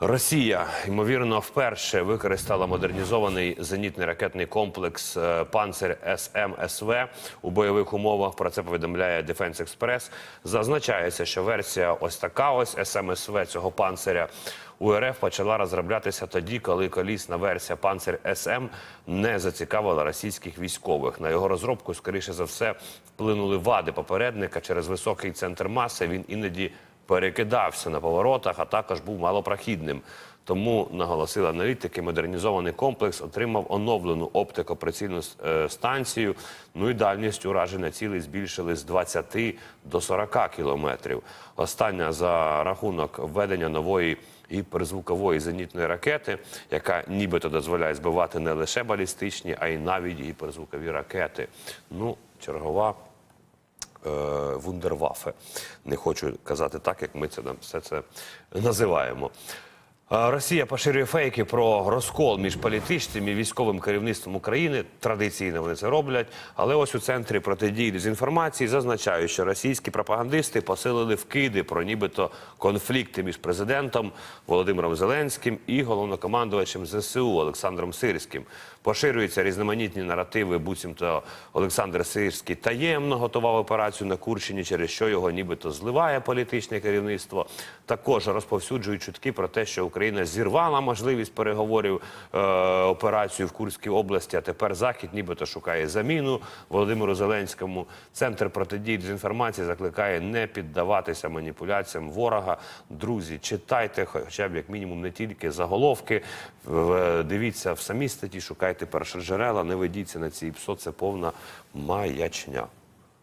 Росія ймовірно вперше використала модернізований зенітний ракетний комплекс е, «Панцир СМ-СВ» у бойових умовах. Про це повідомляє Defense Express. Зазначається, що версія ось така ось СМ-СВ цього панциря у РФ почала розроблятися тоді, коли колісна версія «Панцир СМ» не зацікавила російських військових. На його розробку, скоріше за все, вплинули вади попередника через високий центр маси. Він іноді перекидався на поворотах, а також був малопрохідним. Тому наголосили аналітики, модернізований комплекс отримав оновлену оптико-прицільну е, станцію. Ну і дальність ураження цілей збільшили з 20 до 40 кілометрів. Остання за рахунок введення нової гіперзвукової зенітної ракети, яка нібито дозволяє збивати не лише балістичні, а й навіть гіперзвукові ракети. Ну, чергова вундервафе. Не хочу казати так, як ми це там все це називаємо. Росія поширює фейки про розкол між політичним і військовим керівництвом України. Традиційно вони це роблять. Але ось у центрі протидії дезінформації зазначають, що російські пропагандисти посилили вкиди про нібито конфлікти між президентом Володимиром Зеленським і головнокомандувачем ЗСУ Олександром Сирським. Поширюються різноманітні наративи, буцімто Олександр Сирський таємно готував операцію на Курщині, через що його нібито зливає політичне керівництво. Також розповсюджують чутки про те, що Україна зірвала можливість переговорів е, операцію в Курській області. А тепер захід нібито шукає заміну Володимиру Зеленському. Центр протидії дезінформації закликає не піддаватися маніпуляціям ворога. Друзі, читайте, хоча б як мінімум не тільки заголовки. В- Дивіться в самій статті, шукайте першоджерела, не ведіться на ці ПСО. Це повна маячня.